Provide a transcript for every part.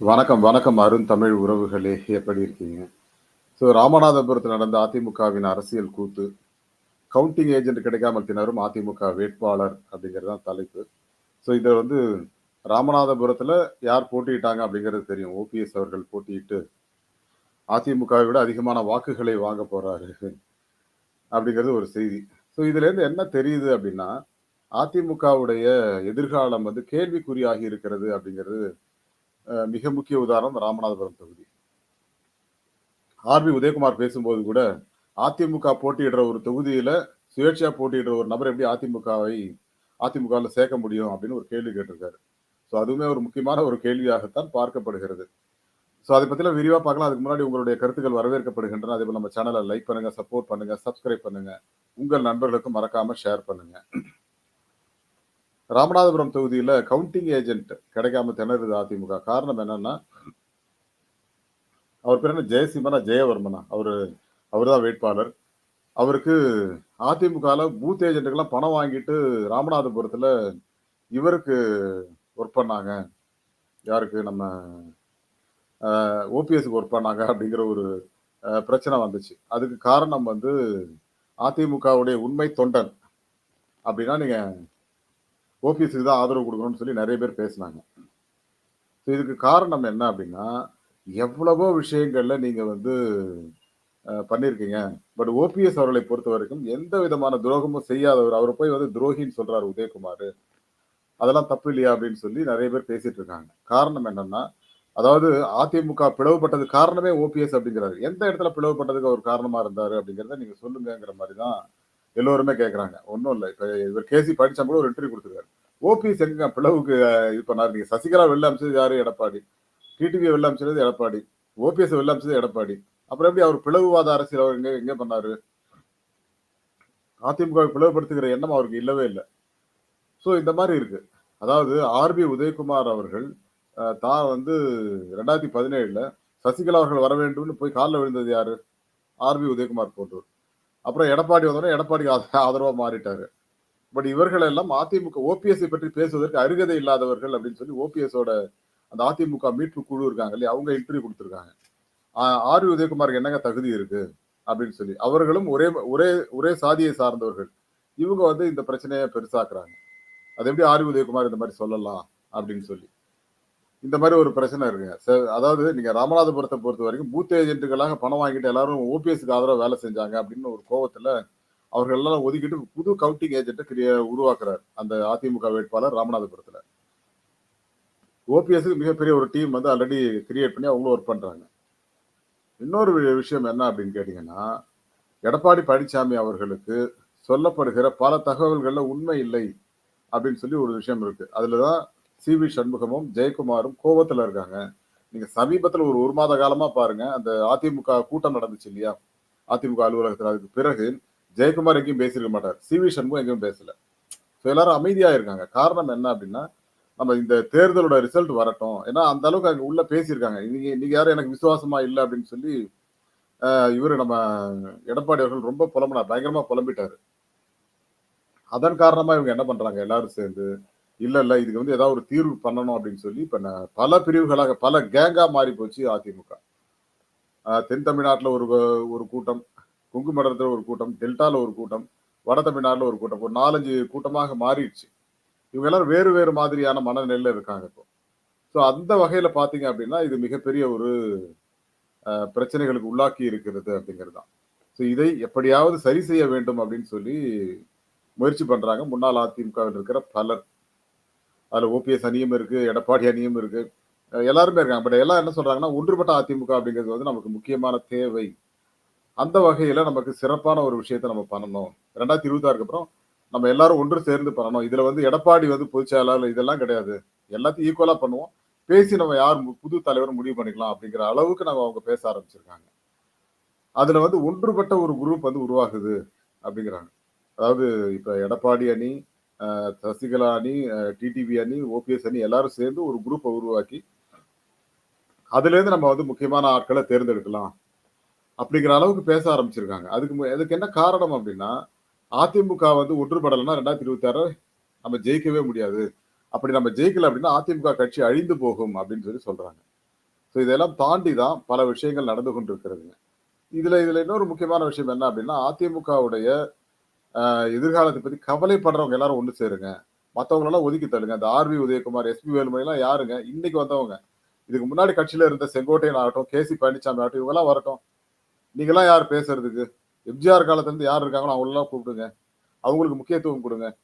வணக்கம், வணக்கம் அருண் தமிழ் உறவுகளே! எப்படி இருக்கீங்க? ஸோ ராமநாதபுரத்தில் நடந்த அதிமுகவின் அரசியல் கூத்து. கவுண்டிங் ஏஜென்ட் கிடைக்காமல் திணறும் அதிமுக வேட்பாளர் அப்படிங்கிறது தான் தலைப்பு. ஸோ இதை வந்து ராமநாதபுரத்தில் யார் போட்டியிட்டாங்க அப்படிங்கிறது தெரியும். ஓபிஎஸ் அவர்கள் போட்டியிட்டு அதிமுகவை விட அதிகமான வாக்குகளை வாங்க போகிறாரு அப்படிங்கிறது ஒரு செய்தி. ஸோ இதுலேருந்து என்ன தெரியுது அப்படின்னா, அதிமுகவுடைய எதிர்காலம் வந்து கேள்விக்குறியாகி இருக்கிறது அப்படிங்கிறது மிக முக்கிய உதாரணம் ராமநாதபுரம் தொகுதி. ஆர்.பி. உதயகுமார் பேசும்போது கூட, அதிமுக போட்டியிடுற ஒரு தொகுதியில சுயேட்சையா போட்டியிடுற ஒரு நபர் எப்படி அதிமுகவை அதிமுகவுல சேர்க்க முடியும் அப்படின்னு ஒரு கேள்வி கேட்டிருக்காரு. ஸோ அதுவுமே ஒரு முக்கியமான ஒரு கேள்வியாகத்தான் பார்க்கப்படுகிறது. ஸோ அதை பற்றிலாம் விரிவா பார்க்கலாம். அதுக்கு முன்னாடி உங்களுடைய கருத்துக்கள் வரவேற்கப்படுகின்றன. அதேபோல நம்ம சேனலை லைக் பண்ணுங்க, சப்போர்ட் பண்ணுங்க, சப்ஸ்கிரைப் பண்ணுங்க. உங்கள் நண்பர்களுக்கும் மறக்காம ஷேர் பண்ணுங்க. ராமநாதபுரம் தொகுதியில் கவுண்டிங் ஏஜென்ட் கிடைக்காம திணறுது அதிமுக. காரணம் என்னன்னா அவர் பேர் என்ன ஜெயசிம்மனா, ஜெயவர்மனா? அவர் அவர் தான் வேட்பாளர். அவருக்கு அதிமுகவில் பூத் ஏஜென்ட்டுக்கெல்லாம் பணம் வாங்கிட்டு ராமநாதபுரத்தில் இவருக்கு ஒர்க் பண்ணாங்க. யாருக்கு? நம்ம ஓபிஎஸ்க்கு ஒர்க் பண்ணாங்க அப்படிங்கிற ஒரு பிரச்சனை வந்துச்சு. அதுக்கு காரணம் வந்து அதிமுகவுடைய உண்மை தொண்டன். அப்படின்னா நீங்கள் ஓபிஎஸ்க்கு தான் ஆதரவு கொடுக்கணும்னு சொல்லி நிறைய பேர் பேசுனாங்க. ஸோ இதுக்கு காரணம் என்ன அப்படின்னா, எவ்வளவோ விஷயங்களில் நீங்கள் வந்து பண்ணியிருக்கீங்க. பட் ஓபிஎஸ் அவர்களை பொறுத்தவரைக்கும் எந்த விதமான துரோகமும் செய்யாதவர். அவர் போய் வந்து துரோகின்னு சொல்கிறார் உதயகுமார் அதெல்லாம் தப்பு இல்லையா? அப்படின்னு சொல்லி நிறைய பேர் பேசிகிட்டு இருக்காங்க. காரணம் என்னென்னா அதாவது அதிமுக பிளவுபட்டது காரணமே ஓபிஎஸ் அப்படிங்கிறாரு. எந்த இடத்துல பிளவுபட்டதுக்கு அவர் காரணமாக இருந்தார் அப்படிங்கிறத நீங்கள் சொல்லுங்கிற மாதிரி தான் எல்லோருமே கேட்கறாங்க. ஒண்ணும் இல்ல. இப்போ இவர் கேசி பழனிசாமி கூட ஒரு இன்டர்வியூ கொடுத்துருக்காரு ஓபிஎஸ் எங்க பிளவுக்கு இது பண்ணாரு? நீங்க சசிகலா வெளில அமைச்சது யாரு? எடப்பாடி. டிடிவிய வெளில அமைச்சது எடப்பாடி. ஓபிஎஸ் வெளில அமைச்சது எடப்பாடி. அப்புறம் எப்படி அவர் பிளவுவாத அரசியல் அவர் எங்க எங்க பண்ணாரு? அதிமுக பிளவுபடுத்துகிற எண்ணம் அவருக்கு இல்லவே இல்ல. ஸோ இந்த மாதிரி இருக்கு. அதாவது ஆர்.பி. உதயகுமார் அவர்கள் தான் வந்து 2017ல சசிகலா அவர்கள் வர வேண்டும்னு போய் கால்ல விழுந்தது யாரு? ஆர்.பி. உதயகுமார் போன்றோர். அப்புறம் எடப்பாடி வந்தோனே எடப்பாடிக்கு ஆதரவா மாறிட்டாரு. பட் இவர்கள் எல்லாம் அதிமுக ஓபிஎஸ்ஐ பற்றி பேசுவதற்கு அருகதை இல்லாதவர்கள் அப்படின்னு சொல்லி ஓபிஎஸோட அந்த அதிமுக மீட்பு குழு இருக்காங்க இல்லையா? அவங்க இன்டர்வியூ கொடுத்துருக்காங்க ஆர் உதயகுமாருக்கு என்னங்க தகுதி இருக்கு? அப்படின்னு சொல்லி. அவர்களும் ஒரே ஒரே ஒரே சாதியை சார்ந்தவர்கள். இவங்க வந்து இந்த பிரச்சனையை பெருசாக்குறாங்க. அது எப்படி ஆர் உதயகுமார் இந்த மாதிரி சொல்லலாம்? அப்படின்னு சொல்லி. இந்த மாதிரி ஒரு பிரச்சனை இருக்குங்க. சார் அதாவது நீங்க பொறுத்த வரைக்கும் பூத் ஏஜென்ட்டுகளாக பணம் வாங்கிட்டு எல்லாரும் ஓபிஎஸ்க்கு ஆதரவாக வேலை செஞ்சாங்க அப்படின்னு ஒரு கோவத்துல அவர்கள் எல்லாம் ஒதுக்கிட்டு புது கவுண்டிங் ஏஜென்ட்டை கிரியே உருவாக்குறாரு. அந்த அதிமுக வேட்பாளர் ராமநாதபுரத்துல. ஓபிஎஸ்க்கு மிகப்பெரிய ஒரு டீம் வந்து ஆல்ரெடி கிரியேட் பண்ணி அவங்களும் ஒர்க் பண்றாங்க. இன்னொரு விஷயம் என்ன அப்படின்னு கேட்டீங்கன்னா, எடப்பாடி பழனிசாமி அவர்களுக்கு சொல்லப்படுகிற பல தகவல்களில் உண்மை இல்லை அப்படின்னு சொல்லி ஒரு விஷயம் இருக்கு. அதில் தான் சி வி சண்முகமும், ஜெயக்குமாரும் கோபத்தில் இருக்காங்க. நீங்க சமீபத்துல ஒரு ஒரு மாத காலமா பாருங்க, அந்த அதிமுக கூட்டம் நடந்துச்சு இல்லையா? அதிமுக அலுவலகத்துல. அதுக்கு பிறகு ஜெயக்குமார் எங்கேயும் பேசியிருக்க மாட்டார். சி.வி. சண்முகம் எங்கேயும் பேசல. ஸோ எல்லாரும் அமைதியா இருக்காங்க. காரணம் என்ன அப்படின்னா, நம்ம இந்த தேர்தலோட ரிசல்ட் வரட்டும். ஏன்னா அந்த அளவுக்கு அங்க உள்ள பேசியிருக்காங்க. நீங்க நீங்க யாரும் எனக்கு விசுவாசமா இல்லை அப்படின்னு சொல்லி இவர் நம்ம எடப்பாடி அவர்கள் ரொம்ப புலம்பினார் பயங்கரமா புலம்பிட்டாரு. அதன் காரணமா இவங்க என்ன பண்றாங்க எல்லாரும் சேர்ந்து, இல்லை இல்லை இதுக்கு வந்து ஏதாவது ஒரு தீர்வு பண்ணணும் அப்படின்னு சொல்லி இப்போ பல பிரிவுகளாக பல கேங்காக மாறி போச்சு அதிமுக. தென் தமிழ்நாட்டில் ஒரு ஒரு கூட்டம், கொங்கு ஒரு கூட்டம், டெல்டாவில் ஒரு கூட்டம், வட தமிழ்நாட்டில் ஒரு கூட்டம். ஒரு 4, 5 கூட்டமாக மாறிடுச்சு. இவங்க எல்லாரும் வேறு வேறு மாதிரியான மனநிலையில் இருக்காங்க இப்போ. ஸோ அந்த வகையில் பார்த்தீங்க அப்படின்னா, இது மிகப்பெரிய ஒரு பிரச்சனைகளுக்கு உள்ளாக்கி இருக்கிறது அப்படிங்கிறது தான். ஸோ இதை எப்படியாவது சரி செய்ய வேண்டும் அப்படின்னு சொல்லி முயற்சி பண்ணுறாங்க முன்னாள் அதிமுகவில் இருக்கிற பலர். அதில் ஓபிஎஸ் அணியும் இருக்குது எடப்பாடி அணியும் இருக்குது எல்லாருமே இருக்காங்க. பட் எல்லாம் என்ன சொல்கிறாங்கன்னா ஒன்றுபட்ட அதிமுக அப்படிங்கிறது வந்து நமக்கு முக்கியமான தேவை. அந்த வகையில் நமக்கு சிறப்பான ஒரு விஷயத்த நம்ம பண்ணணும். 2026க்கு அப்புறம் நம்ம எல்லாரும் ஒன்று சேர்ந்து பண்ணணும். இதில் வந்து எடப்பாடி வந்து பொதுச் செயலாளர் இதெல்லாம் கிடையாது. எல்லாத்தையும் ஈக்குவலாக பண்ணுவோம். பேசி நம்ம யார் புது தலைவர் முடிவு பண்ணிக்கலாம் அப்படிங்கிற அளவுக்கு நம்ம அவங்க பேச ஆரம்பிச்சிருக்காங்க. அதில் வந்து ஒன்றுபட்ட ஒரு குரூப் வந்து உருவாகுது அப்படிங்கிறாங்க. அதாவது இப்போ எடப்பாடி அணி, சசிகலா அணி, டிடிவி அணி, ஓபிஎஸ் அணி எல்லாரும் சேர்ந்து ஒரு குரூப்பை உருவாக்கி அதுலேருந்து நம்ம வந்து முக்கியமான ஆட்களை தேர்ந்தெடுக்கலாம். அப்படிங்கிற அளவுக்கு பேச ஆரம்பிச்சிருக்காங்க. அதுக்கு மு அதுக்கு என்ன காரணம் அப்படின்னா, அதிமுக வந்து ஒன்றுபடலன்னா 2026 நம்ம ஜெயிக்கவே முடியாது. அப்படி நம்ம ஜெயிக்கல அப்படின்னா அதிமுக கட்சி அழிந்து போகும் அப்படின்னு சொல்லி சொல்றாங்க. ஸோ இதெல்லாம் தாண்டி தான் பல விஷயங்கள் நடந்து கொண்டிருக்கிறதுங்க இதுல இதுல இன்னொரு முக்கியமான விஷயம் என்ன அப்படின்னா அதிமுகவுடைய எதிர்காலத்தை பத்தி கவலைப்படுறவங்க எல்லாரும் ஒண்ணு சேருங்க. மற்றவங்களெல்லாம் ஒதுக்கி தள்ளுங்க. இந்த ஆர்வி உதயகுமார் எஸ்பி வேலுமணி எல்லாம் யாருங்க? இன்னைக்கு வந்தவங்க. இதுக்கு முன்னாடி கட்சியில இருந்த செங்கோட்டையன் ஆகட்டும் கேசி பழனிசாமி ஆகட்டும் இவங்கெல்லாம் வரட்டும். நீங்களாம் யார் பேசுறதுக்கு? எம்ஜிஆர் காலத்துல இருந்து யார் இருக்காங்களோ அவங்களெல்லாம் கூப்பிடுங்க. அவங்களுக்கு முக்கியத்துவம் கொடுங்க.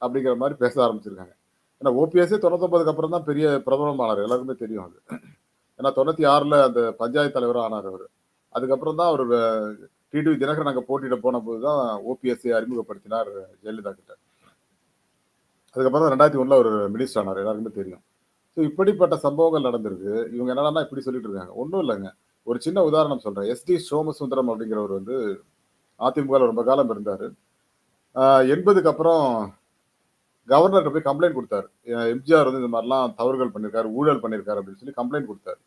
அப்படிங்கிற மாதிரி பேச ஆரம்பிச்சிருக்காங்க. ஏன்னா ஓபிஎஸ்ஸே தொண்ணூத்தொன்பதுக்கு அப்புறம் தான் பெரிய பிரபலமானார். எல்லாருக்குமே தெரியும் அது. ஏன்னா தொண்ணூத்தி ஆறுல அந்த பஞ்சாயத்து தலைவராக ஆனார் அவர். அதுக்கப்புறம் தான் அவர் டிடிவி தினகரன் அங்கே போட்டியிட போன போது தான் ஓபிஎஸ்ஐ அறிமுகப்படுத்தினார் ஜெயலலிதா கிட்ட. அதுக்கப்புறம் தான் ரெண்டாயிரத்தி ஒன்றில் அவர் மினிஸ்டர் ஆனார் எல்லாருக்குமே தெரியும். ஸோ இப்படிப்பட்ட சம்பவங்கள் நடந்திருக்கு. இவங்க என்னன்னா இப்படி சொல்லிட்டு இருக்காங்க. ஒன்றும் இல்லைங்க. ஒரு சின்ன உதாரணம் சொல்கிறேன் எஸ்டி சோமசுந்தரம் அப்படிங்கிறவர் வந்து அதிமுக ரொம்ப காலம் இருந்தார். எண்பதுக்கு அப்புறம் கவர்னர்கிட்ட போய் கம்ப்ளைண்ட் கொடுத்தாரு. எம்ஜிஆர் வந்து இந்த மாதிரிலாம் தவறுகள் பண்ணியிருக்காரு ஊழல் பண்ணியிருக்காரு அப்படின்னு சொல்லி கம்ப்ளைண்ட் கொடுத்தாரு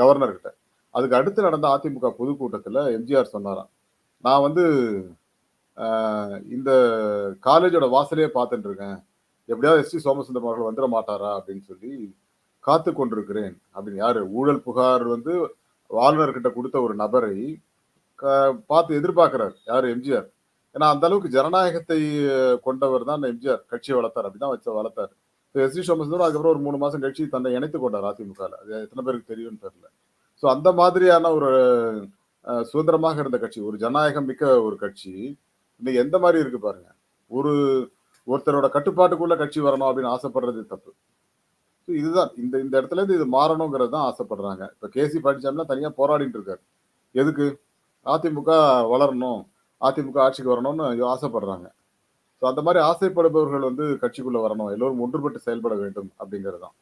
கவர்னர்கிட்ட. அதுக்கு அடுத்து நடந்த அதிமுக பொதுக்கூட்டத்தில் எம்ஜிஆர் சொன்னாராம். நான் வந்து இந்த காலேஜோட வாசலையே பார்த்துட்டு இருக்கேன். எப்படியாவது எஸ்டி சோமசுந்தரம் அவர்கள் வந்துட மாட்டாரா அப்படின்னு சொல்லி காத்து கொண்டிருக்கிறேன் அப்படின்னு. யார்? ஊழல் புகார் வந்து ஆளுநர்கிட்ட கொடுத்த ஒரு நபரை க- பார்த்து எதிர்பார்க்கிறார். யார்? எம்ஜிஆர். ஏன்னா அந்த அளவுக்கு ஜனநாயகத்தை கொண்டவர் தான் எம்ஜிஆர். கட்சியை வளர்த்தார். அப்படிதான் வச்ச வளர்த்தார். எஸ் டி சோமசுந்தரம் அதுக்கப்புறம் ஒரு மூணு மாசம் கட்சி தன்னை இணைத்துக் கொண்டார் அதிமுக அது எத்தனை பேருக்கு தெரியும்னு தெரியல. ஸோ அந்த மாதிரியான ஒரு சுதந்திரமாக இருந்த கட்சி ஒரு ஜனநாயகம் மிக்க ஒரு கட்சி இன்னைக்கு எந்த மாதிரி இருக்கு பாருங்க? ஒரு ஒருத்தரோட கட்டுப்பாட்டுக்குள்ள கட்சி வரணும் அப்படின்னு ஆசைப்படுறது தப்பு. ஸோ இதுதான். இந்த இந்த இடத்துல இருந்து இது மாறணுங்கிறது தான் ஆசைப்படுறாங்க. இப்போ கேசி பழனிசாமிலாம் தனியாக போராடிட்டு இருக்காரு. எதுக்கு? அதிமுக வளரணும் அதிமுக ஆட்சிக்கு வரணும்னு ஆசைப்படுறாங்க. ஸோ அந்த மாதிரி ஆசைப்படுபவர்கள் வந்து கட்சிக்குள்ளே வரணும். எல்லோரும் ஒன்றுபட்டு செயல்பட வேண்டும் அப்படிங்கிறது தான்.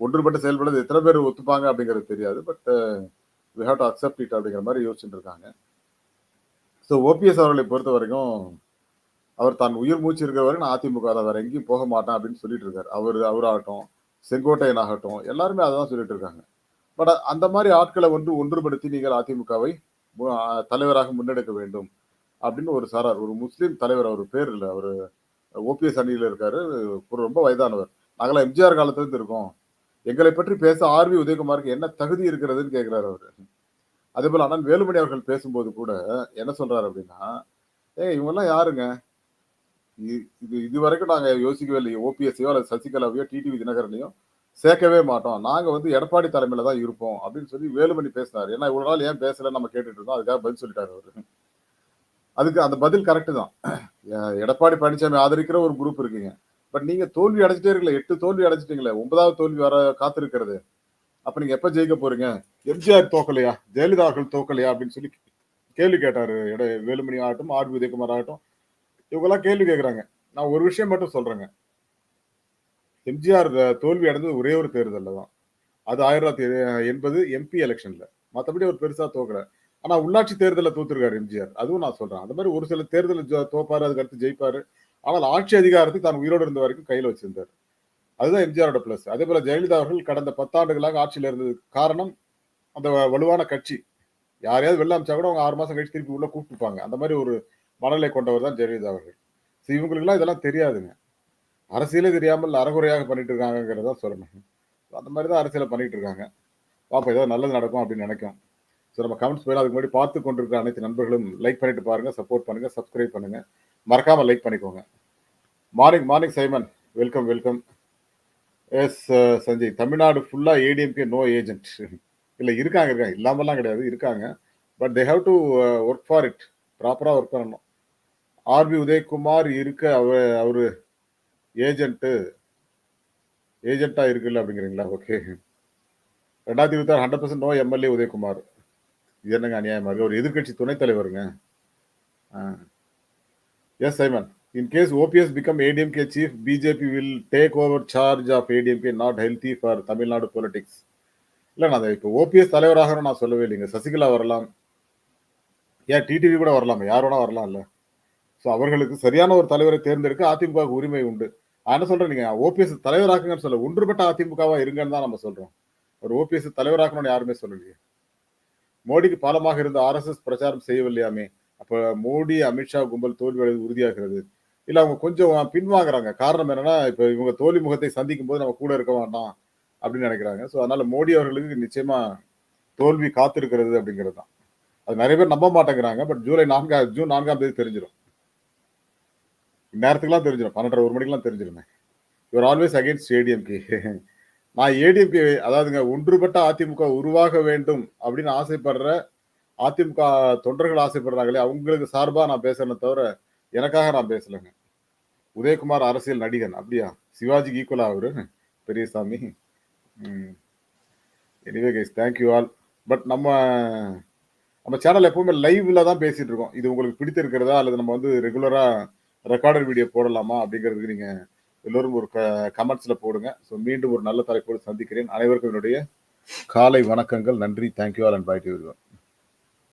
ஒன்றுபட்டு செயல்படுறது எத்தனை பேர் ஒத்துப்பாங்க அப்படிங்கிறது தெரியாது but we have to accept it அப்படிங்கிற மாதிரி யோசிச்சுட்டு இருக்காங்க. ஸோ ஓபிஎஸ் அவர்களை பொறுத்த வரைக்கும் அவர் தான் உயிர் மூச்சு இருக்கிற வரைக்கும் நான் அதிமுக தான் வேற எங்கேயும் போக மாட்டேன் அப்படின்னு சொல்லிட்டு இருக்காரு. அவர் அவராகட்டும் செங்கோட்டையன் ஆகட்டும் எல்லாருமே அதை தான் சொல்லிட்டு இருக்காங்க. பட் அந்த மாதிரி ஆட்களை வந்து ஒன்றுபடுத்தி நீங்கள் அதிமுகவை மு- தலைவராக முன்னெடுக்க வேண்டும் அப்படின்னு ஒரு சாரார் ஒரு முஸ்லீம் தலைவர் அவர் பேர் இல்லை அவர் ஓபிஎஸ் அணியில் இருக்காரு ஒரு ரொம்ப வயதானவர். நாங்களாம் எம்ஜிஆர் காலத்துலேருந்து இருக்கோம். எங்களை பற்றி பேச ஆர்வி உதயகுமாருக்கு என்ன தகுதி இருக்கிறதுன்னு கேட்கிறாரு அவர். அதே போல் அண்ணன் வேலுமணி அவர்கள் பேசும்போது கூட என்ன சொல்றாரு அப்படின்னா ஏ இவங்கெல்லாம் யாருங்க? இது இது வரைக்கும் நாங்கள் யோசிக்கவே இல்லை ஓபிஎஸ்ஸையோ அல்லது சசிகலாவையோ டிடிவி தினகரனையோ சேர்க்கவே மாட்டோம். நாங்கள் வந்து எடப்பாடி தலைமையில தான் இருப்போம் அப்படின்னு சொல்லி வேலுமணி பேசினார். ஏன்னா இவ்வளவு நாள் ஏன் பேசல நம்ம கேட்டுட்டு இருந்தோம். அதுக்காக பதில் சொல்லிட்டாரு அவர். அதுக்கு அந்த பதில் கரெக்டு தான். எடப்பாடி பழனிசாமி ஆதரிக்கிற ஒரு குரூப் இருக்குங்க. பட் நீங்க தோல்வி அடைச்சிட்டே இருக்கல எட்டு தோல்வி அடைச்சிட்டீங்களே ஒன்பதாவது தோல்வி வர காத்திருக்கிறது. அப்ப நீங்க எப்ப ஜெயிக்க போறீங்க? எம்ஜிஆர் தோக்கலையா? ஜெயலலிதா அவர்கள் தோக்கலையா? அப்படின்னு சொல்லி கேள்வி கேட்டாரு. இட வேலுமணி ஆகட்டும் ஆர். பி உதயகுமார் ஆகட்டும். இவங்கெல்லாம் கேள்வி கேட்கறாங்க நான் ஒரு விஷயம் மட்டும் சொல்றேங்க. எம்ஜிஆர் தோல்வி அடைந்தது ஒரே ஒரு தேர்தல்ல தான். அது ஆயிரத்தி தொள்ளாயிரத்தி எண்பது எம்பி எலெக்ஷன்ல. மற்றபடி அவர் பெருசா தோக்கல. ஆனா உள்ளாட்சி தேர்தலில் தோத்துருக்காரு எம்ஜிஆர். அதுவும் நான் சொல்றேன். அந்த மாதிரி ஒரு சில தேர்தலில் தோப்பாரு அதுக்கு அடுத்து ஜெயிப்பாரு. ஆனால் ஆட்சி அதிகாரத்தை தான் உயிரோடு இருந்த வரைக்கும் கையில் வச்சிருந்தார். அதுதான் எம்ஜிஆரோட பிளஸ் அதே போல ஜெயலலிதா அவர்கள் கடந்த பத்தாண்டுகளாக ஆட்சியில் இருந்தது காரணம் அந்த வ- வலுவான கட்சி. யாரையாவது வெளில அமைச்சா கூட அவங்க ஆறு மாசம் கழிச்சு திருப்பி உள்ள கூப்பிட்டுப்பாங்க. அந்த மாதிரி ஒரு மனநிலை கொண்டவர் தான் ஜெயலலிதா அவர்கள். ஸோ இவங்களுக்குலாம் இதெல்லாம் தெரியாதுங்க. அரசியலே தெரியாமல் அறகுறையாக பண்ணிட்டு இருக்காங்கிறத சொல்லணும். அந்த மாதிரி தான் அரசியலை பண்ணிட்டு இருக்காங்க. பாப்பா ஏதாவது நல்லது நடக்கும் அப்படின்னு நினைக்கும். ஸோ நம்ம கமெண்ட்ஸ் போயிடும் அதுக்கு முன்னாடி பார்த்து கொண்டிருக்கிற அனைத்து நண்பர்களும் லைக் பண்ணிட்டு பாருங்க சப்போர்ட் பண்ணுங்க சப்ஸ்கிரைப் பண்ணுங்க. மறக்காம லைக் பண்ணிக்கோங்க. Morning morning Simon welcome welcome S Sanjay Tamil Nadu ஃபுல்லாக ஏடிஎம்கே நோ ஏஜென்ட் இல்லை இருக்காங்க இருக்காங்க. இல்லாமலாம் கிடையாது இருக்காங்க. But they have to work for it ப்ராப்பராக ஒர்க் பண்ணணும். ஆர்பி உதயகுமார் இருக்க அவ அவர் ஏஜென்ட்டு ஏஜென்ட்டாக இருக்குல்ல அப்படிங்கிறீங்களா? ஓகே ரெண்டாயிரத்தி இருபத்தாறு hundred percent no MLA Udhayakumar இது என்னங்க அநியாயமாக இருக்கு ஒரு எதிர்க்கட்சி துணைத் தலைவருங்க. ஆ. S Simon in case OPS become ADMK chief BJP will take over charge of ADMK not healthy for Tamil Nadu politics இல்லை நான் இப்போ ஓபிஎஸ் தலைவராக நான் சொல்லவே இல்லைங்க. சசிகலா வரலாம். ஏன் டிடிவி கூட வரலாம்? யார் வேணா வரலாம் இல்லை. ஸோ அவர்களுக்கு சரியான ஒரு தலைவரை தேர்ந்தெடுக்க அதிமுக உரிமை உண்டு. நான் என்ன சொல்றேன் ஓபிஎஸ் தலைவராக்குங்கன்னு சொல்ல ஒன்றுபட்ட அதிமுகவாக இருங்கன்னு தான் நம்ம சொல்கிறோம் ஒரு ஓபிஎஸ் தலைவராக்கணும்னு யாருமே சொல்லலையே. மோடிக்கு பாலமாக இருந்த ஆர்எஸ்எஸ் பிரச்சாரம் செய்யவில்லையாமே. அப்ப மோடி அமித்ஷா கும்பல் தோல்வி அடைவது உறுதியாகிறது. இல்ல அவங்க கொஞ்சம் பின்வாங்குறாங்க. காரணம் என்னன்னா இப்ப இவங்க தோல்வி முகத்தை சந்திக்கும் போது நம்ம கூட இருக்க வேண்டாம் அப்படின்னு நினைக்கிறாங்க. ஸோ அதனால மோடி அவர்களுக்கு நிச்சயமா தோல்வி காத்திருக்கிறது அப்படிங்கிறது தான். அது நிறைய பேர் நம்ப மாட்டேங்கிறாங்க. பட் ஜூலை நான்காம் ஜூன் நான்காம் தேதி தெரிஞ்சிடும். நேரத்துக்குலாம் தெரிஞ்சிடும். பன்னெண்டரை ஒரு மணிக்கெல்லாம் தெரிஞ்சிருமே யுவர் ஆல்வேஸ் அகைன்ஸ்ட் ஏடிஎம்கே நான் ஏடிஎம்கே அதாவதுங்க ஒன்றுபட்ட அதிமுக உருவாக வேண்டும் அப்படின்னு ஆசைப்படுற அதிமுக தொண்டர்கள் ஆசைப்படுறாங்களே அவங்களுக்கு சார்பாக நான் பேசுறேனே தவிர எனக்காக நான் பேசலைங்க. உதயகுமார் அரசியல் நடிகன் அப்படியா? சிவாஜிக்கு ஈக்குவலா அவரு? Periyasamy? Anyway guys thank you all but நம்ம நம்ம சேனல் எப்பவுமே லைவ்ல தான் பேசிட்டு இருக்கோம். இது உங்களுக்கு பிடித்திருக்கிறதா அல்லது நம்ம வந்து ரெகுலரா ரெக்கார்டர் வீடியோ போடலாமா அப்படிங்கிறதுக்கு நீங்க எல்லோரும் ஒரு க கமெண்ட்ஸ்ல போடுங்க. ஸோ மீண்டும் ஒரு நல்ல தலைப்போடு சந்திக்கிறேன். அனைவருக்கும் என்னுடைய காலை வணக்கங்கள். நன்றி. Thank you all and bye to